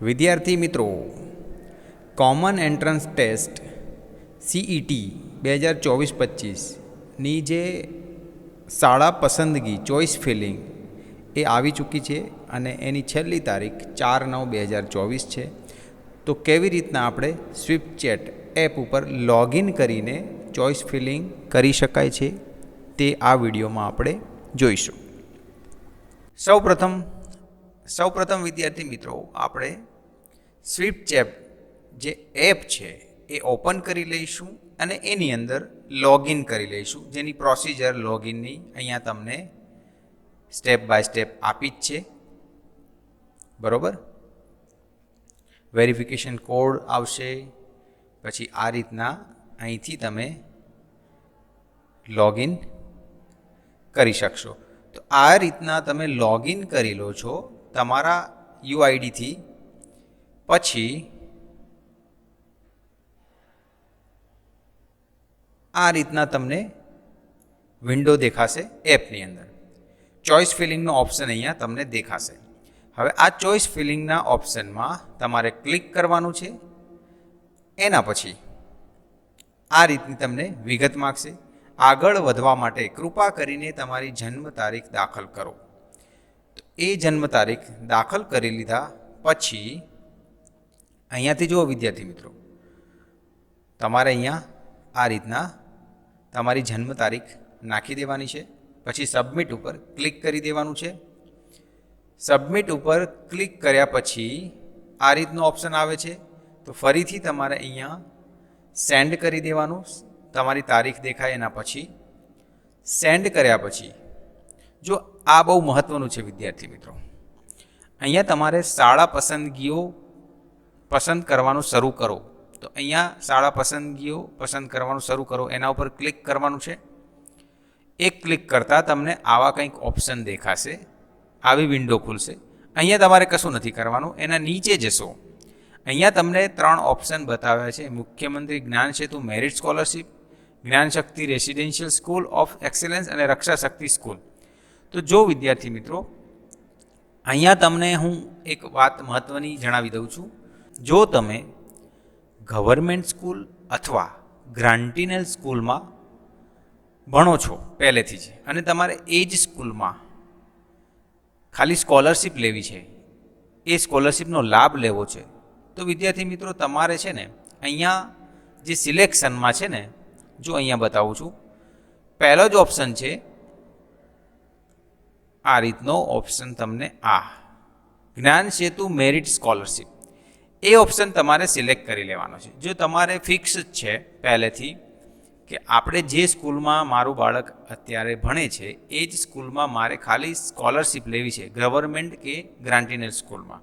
વિદ્યાર્થી મિત્રો common entrance test CET બે હજાર ચોવીસ પચીસની જે શાળા પસંદગી ચોઇસ ફિલિંગ એ આવી ચૂકી છે અને એની છેલ્લી તારીખ ચાર નવ બે હજાર ચોવીસ છે. તો કેવી રીતના આપણે સ્વિપચેટ એપ ઉપર લોગિન કરીને ચોઇસ ફિલિંગ કરી શકાય છે તે આ વિડીયોમાં આપણે જોઈશું. સૌપ્રથમ સૌપ્રથમ વિદ્યાર્થી મિત્રો, આપણે સ્વિફ્ટ ચેપ જે એપ છે, એ ઓપન કરી લઈશું અને એની અંદર લોગિન કરી લઈશું. જેની પ્રોસિજર લોગિનની અહીંયા તમને સ્ટેપ બાય સ્ટેપ આપી જ છે. બરોબર? વેરિફિકેશન કોડ આવશે. પછી આ રીતના અહીંથી તમે લોગિન કરી શકશો. તો આ રીતના તમે લોગિન કરી લો છો તમારા યુઆઈડીથી પછી આ રીતના તમને વિન્ડો દેખાશે એપની અંદર. ચોઇસ ફિલિંગનો ઓપ્શન અહીંયા તમને દેખાશે. હવે આ ચોઇસ ફિલિંગના ઓપ્શનમાં તમારે ક્લિક કરવાનું છે. એના પછી આ રીતની તમને વિગત માગશે. આગળ વધવા માટે કૃપા કરીને તમારી જન્મ તારીખ દાખલ કરો. તો એ જન્મ તારીખ દાખલ કરી લીધા પછી અહીંયાથી જુઓ વિદ્યાર્થી મિત્રો. તમારે અહીંયા આ રીતના તમારી જન્મ તારીખ નાખી દેવાની છે. પછી સબમિટ ઉપર ક્લિક કરી દેવાનું છે. સબમિટ ઉપર ક્લિક કર્યા પછી આ રીતનું ઓપ્શન આવે છે. તો ફરીથી તમારે અહીંયા સેન્ડ કરી દેવાનું. તમારી તારીખ દેખાય એના પછી સેન્ડ કર્યા પછી જો આ બહુ મહત્ત્વનું છે વિદ્યાર્થી મિત્રો. અહીંયા તમારે શાળા પસંદગીઓ પસંદ કરવાનું શરૂ કરો. તો અહીંયા શાળા પસંદગીઓ પસંદ કરવાનું શરૂ કરો. એના ઉપર ક્લિક કરવાનું છે. એક ક્લિક કરતાં તમને આવા કંઈક ઓપ્શન દેખાશે. આવી વિન્ડો ખુલશે. અહીંયા તમારે કશું નથી કરવાનું. એના નીચે જશો. અહીંયા તમને ત્રણ ઓપ્શન બતાવ્યા છે. મુખ્યમંત્રી Gyan Setu merit scholarship Gyanshakti residential school of excellence અને રક્ષા શક્તિ સ્કૂલ. તો જો વિદ્યાર્થી મિત્રો, અહીંયા તમને હું એક વાત મહત્ત્વની જણાવી દઉં છું. જો તમે ગવર્મેન્ટ સ્કૂલ અથવા ગ્રાન્ટિનલ સ્કૂલમાં ભણો છો પહેલેથી જ, અને તમારે એ જ સ્કૂલમાં ખાલી સ્કોલરશિપ લેવી છે, એ સ્કોલરશિપનો લાભ લેવો છે, તો વિદ્યાર્થી મિત્રો તમારે છે ને અહીંયા જે સિલેક્શનમાં છે ને, જો અહીંયા બતાવું છું, પહેલો જ ઓપ્શન છે, આ રીતનો ઓપ્શન તમને આ, જ્ઞાન સેતુ મેરિટ સ્કોલરશિપ. એ ઓપ્શન તમારે સિલેક્ટ કરી લેવાનો છે. જો તમારે ફિક્સ જ છે પહેલેથી કે આપણે જે સ્કૂલમાં મારું બાળક અત્યારે ભણે છે, એ જ સ્કૂલમાં મારે ખાલી સ્કોલરશિપ લેવી છે ગવર્મેન્ટ કે ગ્રાન્ટિનલ સ્કૂલમાં.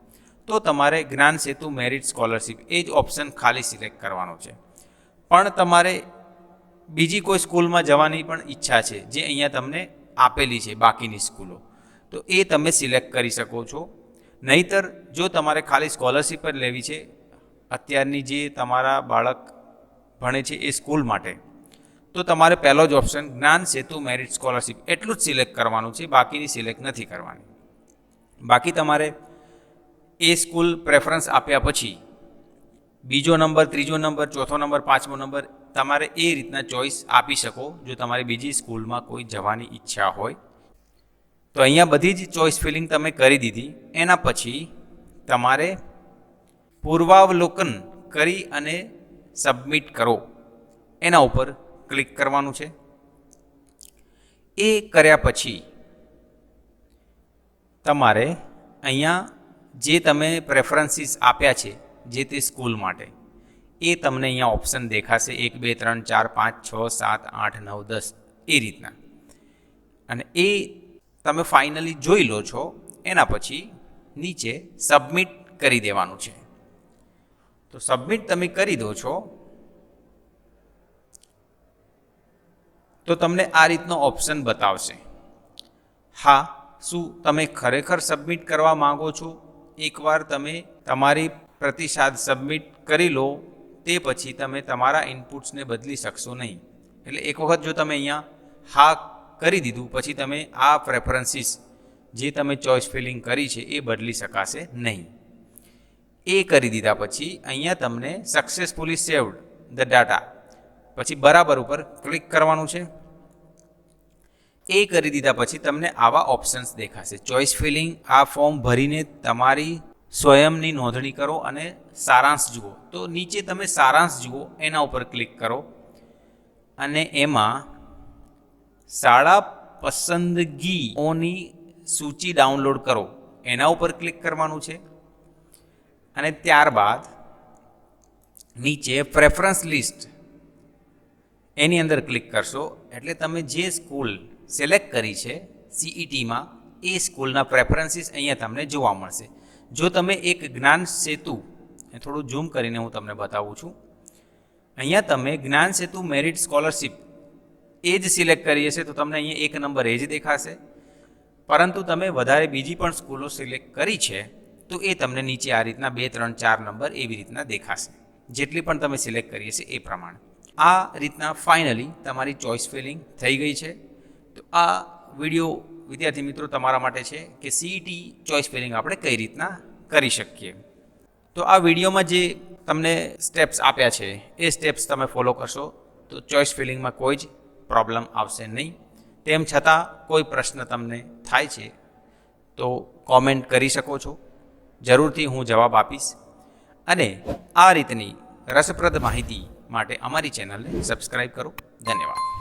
તો તમારે જ્ઞાન સેતુ મેરિટ સ્કોલરશિપ એ જ ઓપ્શન ખાલી સિલેક્ટ કરવાનો છે. પણ તમારે બીજી કોઈ સ્કૂલમાં જવાની પણ ઈચ્છા છે, જે અહીંયા તમને આપેલી છે બાકીની સ્કૂલો, તો એ તમે સિલેક્ટ કરી શકો છો. નહીતર જો તમારે ખાલી સ્કોલરશિપ જ લેવી છે, અત્યારની જે તમારા બાળક ભણે છે એ સ્કૂલ માટે, તો તમારે પહેલો જ ઓપ્શન જ્ઞાન, સેતુ મેરિટ સ્કોલરશિપ એટલું જ સિલેક્ટ કરવાનું છે, બાકીની સિલેક્ટ નથી કરવાની. બાકી તમારે એ સ્કૂલ પ્રેફરન્સ આપ્યા પછી, બીજો નંબર ત્રીજો નંબર ચોથો નંબર પાંચમો નંબર તમારે એ રીતના ચોઈસ આપી શકો, જો તમારી બીજી સ્કૂલમાં કોઈ જવાની ઈચ્છા હોય. તો અહીંયા બધી જ ચોઈસ ફિલિંગ તમે કરી દીધી. એના પછી તમારે પૂર્વાવલોકન કરી અને સબમિટ કરો. એના ઉપર ક્લિક કરવાનું છે. એ કર્યા પછી તમારે અહીંયા જે તમે પ્રેફરન્સીસ આપ્યા છે, જે તે સ્કૂલ માટે, એ તમને અહીંયા ઓપ્શન દેખાશે. એક, બે, ત્રણ, ચાર, પાંચ, છ, સાત, આઠ, નવ, દસ, એ રીતના. અને એ તમે ફાઇનલી જોઈ લો છો, એના પછી નીચે સબમિટ કરી દેવાનું છે. તો સબમિટ તમે કરી દો છો. તો તમને આ રીતનો ઓપ્શન બતાવશે. હા, શું તમે ખરેખર સબમિટ કરવા માંગો છો? એકવાર તમે તમારી પ્રતિસાદ સબમિટ કરી લો, તે પછી તમે તમારા ઇનપુટ્સને બદલી શકશો નહીં. એટલે એક વખત જો તમે અહીંયા હા કરી દીધું. પછી તમે આ પ્રેફરન્સીસ જે તમે ચોઇસ ફિલિંગ કરી છે એ બદલી શકાશે નહીં. એ કરી દીધા પછી અહીંયા તમને સક્સેસફુલી સેવડ ધ ડાટા પછી બરાબર ઉપર ક્લિક કરવાનું છે. એ કરી દીધા પછી તમને આવા ઓપ્શન્સ દેખાશે. ચોઇસ ફિલિંગ આ ફોર્મ ભરીને તમારી સ્વયંની નોંધણી કરો અને સારાંશ જુઓ. તો નીચે તમે સારાંશ જુઓ, એના ઉપર ક્લિક કરો. અને એમાં શાળા પસંદગીઓની સૂચિ ડાઉનલોડ કરો. એના ઉપર ક્લિક કરવાનું છે. અને ત્યારબાદ નીચે પ્રેફરન્સ લિસ્ટ એની અંદર ક્લિક કરશો. એટલે તમે જે સ્કૂલ સિલેક્ટ કરી છે સીઈટીમાં એ સ્કૂલના પ્રેફરન્સીસ અહીંયા તમને જોવા મળશે. જો તમે એક જ્ઞાન સેતુ થોડું ઝૂમ કરીને હું તમને બતાવું છું. અહીંયા તમે જ્ઞાન સેતુ મેરિટ સ્કોલરશિપ એ જ સિલેક્ટ કરીએ છીએ, તો તમને અહીંયા એક નંબર એ જ દેખાશે. પરંતુ તમે વધારે બીજી પણ સ્કૂલો સિલેક્ટ કરી છે, તો એ તમને નીચે આ રીતના બે, ત્રણ, ચાર નંબર એવી રીતના દેખાશે. જેટલી પણ તમે સિલેક્ટ કરીએ છીએ એ પ્રમાણે. આ રીતના ફાઇનલી તમારી ચોઇસ ફિલિંગ થઈ ગઈ છે. તો આ વીડિયો વિદ્યાર્થી મિત્રો તમારા માટે છે કે સીઈટી ચોઇસ ફિલિંગ આપણે કઈ રીતના કરી શકીએ. તો આ વિડીયોમાં જે તમને સ્ટેપ્સ આપ્યા છે, એ સ્ટેપ્સ તમે ફોલો કરશો, તો ચોઇસ ફિલિંગમાં કોઈ જ પ્રોબ્લેમ આવશે નહીં. તેમ છતાં કોઈ પ્રશ્ન તમને થાય છે, તો કોમેન્ટ કરી શકો છો. જરૂરથી હું જવાબ આપીશ. અને આ રીતની રસપ્રદ માહિતી માટે અમારી ચેનલને સબસ્ક્રાઈબ કરો. ધન્યવાદ.